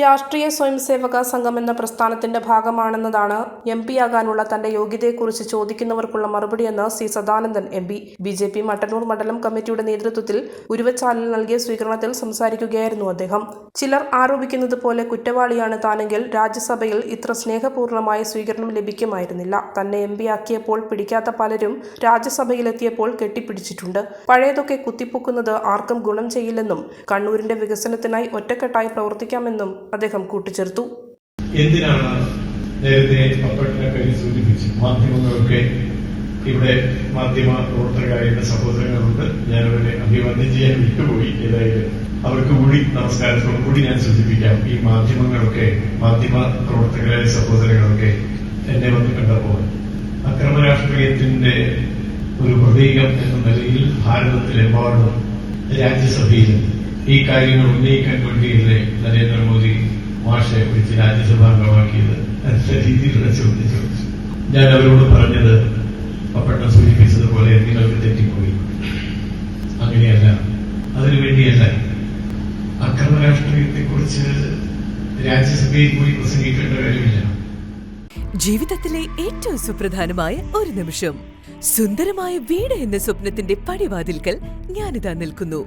രാഷ്ട്രീയ സ്വയംസേവക സംഘം എന്ന പ്രസ്ഥാനത്തിന്റെ ഭാഗമാണെന്നതാണ് എം പിയാകാനുള്ള തന്റെ യോഗ്യതയെക്കുറിച്ച് ചോദിക്കുന്നവർക്കുള്ള മറുപടിയെന്ന് C Sadanandan M P. B J P Mattannur മണ്ഡലം കമ്മിറ്റിയുടെ നേതൃത്വത്തിൽ ഉരുവച്ചാലിൽ നൽകിയ സ്വീകരണത്തിൽ സംസാരിക്കുകയായിരുന്നു അദ്ദേഹം. ചിലർ ആരോപിക്കുന്നത് പോലെ കുറ്റവാളിയാണ് താനെങ്കിൽ രാജ്യസഭയിൽ ഇത്ര സ്നേഹപൂർണമായ സ്വീകരണം ലഭിക്കുമായിരുന്നില്ല. തന്നെ എം പി ആക്കിയപ്പോൾ പിടിക്കാത്ത പലരും രാജ്യസഭയിലെത്തിയപ്പോൾ കെട്ടിപ്പിടിച്ചിട്ടുണ്ട്. പഴയതൊക്കെ കുത്തിപ്പൊക്കുന്നത് ആർക്കും ഗുണം ചെയ്യില്ലെന്നും കണ്ണൂരിന്റെ വികസനത്തിനായി ഒറ്റക്കെട്ടായി പ്രവർത്തിക്കാമെന്നും അദ്ദേഹം കൂട്ടിച്ചേർത്തു. എന്തിനാണ് നേരത്തെ പപ്പട്ടിനെ പേര് സൂചിപ്പിച്ചു മാധ്യമങ്ങളൊക്കെ ഇവിടെ മാധ്യമ പ്രവർത്തകരായ സഹോദരങ്ങളുണ്ട്. ഞാൻ അവരെ അഭിവാദ്യം ചെയ്യാൻ വിട്ടുപോയി. ഏതായാലും അവർക്ക് കൂടി നമസ്കാരത്തോടു കൂടി ഞാൻ സൂചിപ്പിക്കാം. ഈ മാധ്യമങ്ങളൊക്കെ മാധ്യമ പ്രവർത്തകരായ സഹോദരങ്ങളൊക്കെ എന്നെ വന്ന് കണ്ടപ്പോൾ അക്രമ രാഷ്ട്രീയത്തിന്റെ ഒരു പ്രതീകം എന്ന നിലയിൽ ഭാരതത്തിലെമ്പാടും രാജ്യസഭയിലും ഈ കാര്യങ്ങൾ ഉന്നയിക്കാൻ വേണ്ടിയല്ലേ നരേന്ദ്രമോദി മാഷെ വിളിച്ച് രാജ്യസഭാംഗമാക്കിയത് എന്ന രീതിയിലുള്ള ചോദ്യം ചോദിച്ചു. ഞാൻ അവരോട് പറഞ്ഞത് പപ്പട്ടം സൂചിപ്പിച്ചതുപോലെ നിങ്ങൾക്ക് തെറ്റിപ്പോയി. അങ്ങനെയല്ല. അതിനുവേണ്ടിയല്ല അക്രമ രാഷ്ട്രീയത്തെക്കുറിച്ച് രാജ്യസഭയിൽ പോയി പ്രസംഗിക്കേണ്ട കാര്യമില്ല. ജീവിതത്തിലെ ഏറ്റവും സുപ്രധാനമായ ഒരു നിമിഷം. സുന്ദരമായ വീട് എന്ന സ്വപ്നത്തിന്റെ പടിവാതിൽക്കൽ ഞാനിതാ നിൽക്കുന്നു.